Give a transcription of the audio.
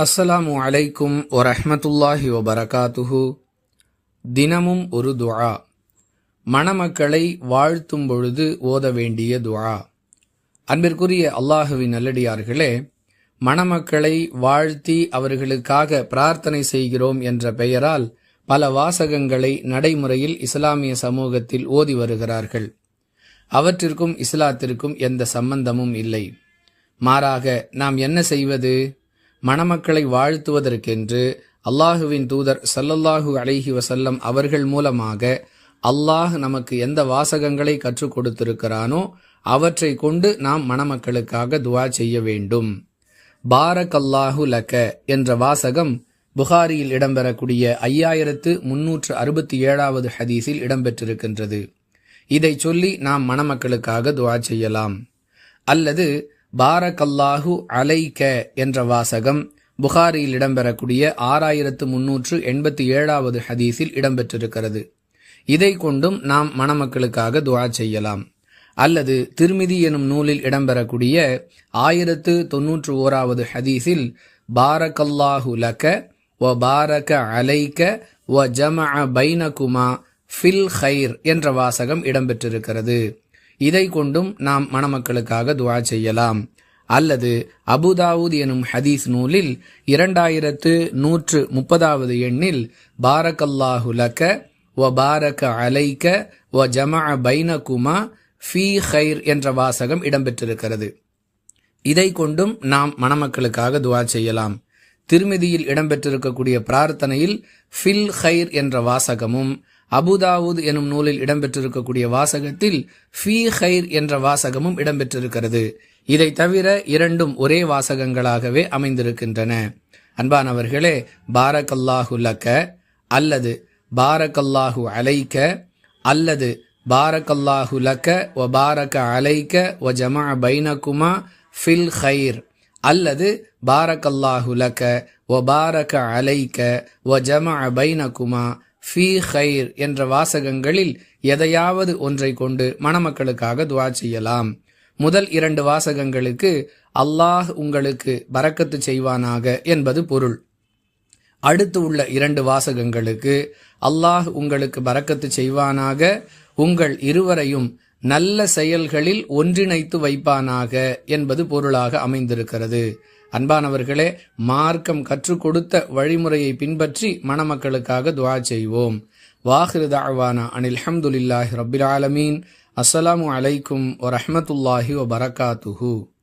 அஸ்ஸலாமு அலைக்கும் வரஹ்மத்துல்லாஹி வபரகாத்துஹு. தினமும் ஒரு துஆ. மணமக்களை வாழ்த்தும் பொழுது ஓத வேண்டிய துஆ. அன்பிற்குரிய அல்லாஹுவின் நல்லடியார்களே மணமக்களை வாழ்த்தி அவர்களுக்காக பிரார்த்தனை செய்கிறோம் என்ற பெயரால் பல வாசகங்களை நடைமுறையில் இஸ்லாமிய சமூகத்தில் ஓதி வருகிறார்கள். அவற்றிற்கும் இஸ்லாத்திற்கும் எந்த சம்பந்தமும் இல்லை. மாறாக நாம் என்ன செய்வது? மணமக்களை வாழ்த்துவதற்கென்று அல்லாஹுவின் தூதர் சல்லல்லாஹு அலைஹி வசல்லம் அவர்கள் மூலமாக அல்லாஹ் நமக்கு எந்த வாசகங்களை கற்றுக் கொடுத்திருக்கிறானோ அவற்றை கொண்டு நாம் மணமக்களுக்காக துவா செய்ய வேண்டும். பாரக் அல்லாஹு லக்க என்ற வாசகம் புகாரியில் இடம்பெறக்கூடிய ஐயாயிரத்து முன்னூற்று அறுபத்தி ஏழாவது ஹதீஸில் இடம்பெற்றிருக்கின்றது. இதை சொல்லி நாம் மணமக்களுக்காக துவா செய்யலாம். அல்லது பாரக்கல்லாஹு அலைக என்ற வாசகம் புகாரியில் இடம்பெறக்கூடிய ஆறாயிரத்து முன்னூற்று எண்பத்தி ஏழாவது ஹதீஸில் இடம்பெற்றிருக்கிறது. இதை கொண்டும் நாம் மணமக்களுக்காக துவா செய்யலாம். அல்லது திருமிதி எனும் நூலில் இடம்பெறக்கூடிய ஆயிரத்து தொன்னூற்று ஓராவது ஹதீஸில் பாரக்கல்லாஹு லக்க ஒ பாரக அலைக்க ஒ ஜம பைனகுமா ஃபில் ஹைர் என்ற வாசகம் இடம்பெற்றிருக்கிறது. இதை கொண்டும் நாம் மணமக்களுக்காக துவா செய்யலாம். அல்லது அபுதாவூத் எனும் ஹதீஸ் நூலில் இரண்டாயிரத்து நூற்று முப்பதாவது எண்ணில் பாரக்கல்லாஹு லக்க ஒ பாரக அலைக்க ஒ ஜமா பைனகுமா ஃபீ ஹைர் என்ற வாசகம் இடம்பெற்றிருக்கிறது. இதை கொண்டும் நாம் மணமக்களுக்காக துவா செய்யலாம். திருமதியில் இடம்பெற்றிருக்கக்கூடிய பிரார்த்தனையில் ஃபில் ஹைர் என்ற வாசகமும் அபுதாவூத் எனும் நூலில் இடம்பெற்றிருக்கக்கூடிய வாசகத்தில் ஃபீ ஹைர் என்ற வாசகமும் இடம்பெற்றிருக்கிறது. இதை தவிர இரண்டும் ஒரே வாசகங்களாகவே அமைந்திருக்கின்றன. அன்பானவர்களே பாரக்கல்லாஹு லக்க அல்லது பாரக்கல்லாஹு அலைக்க அல்லது பாரக்கல்லாஹு லக்க ஒ பாரக அலைக்க ஒ ஜமா பைனகுமா ஃபில் ஹைர் அல்லது பாரக்கல்லாஹு லக்க ஒ பாரக அலைக்க ஒ ஜமா பைனகுமா ஃபீ ஹைர் என்ற வாசகங்களில் எதையாவது ஒன்றை கொண்டு மணமக்களுக்காக துவா செய்யலாம். முதல் இரண்டு வாசகங்களுக்கு அல்லாஹ் உங்களுக்கு பறக்கத்து செய்வானாக என்பது பொருள். அடுத்து உள்ள இரண்டு வாசகங்களுக்கு அல்லாஹ் உங்களுக்கு பறக்கத்து செய்வானாக உங்கள் இருவரையும் நல்ல செயல்களில் ஒன்றிணைத்து வைப்பானாக என்பது பொருளாக அமைந்திருக்கிறது. அன்பானவர்களே மார்க்கம் கற்றுக் கொடுத்த வழிமுறையை பின்பற்றி மணமக்களுக்காக துவா செய்வோம். வாஹிருதாவானா அனில் அஹமதுல்லாஹி ரபில் ஆலமீன். அஸ்ஸலாமு அலைக்கும் வரஹமத்துல்லாஹி வபரகாத்துஹூ.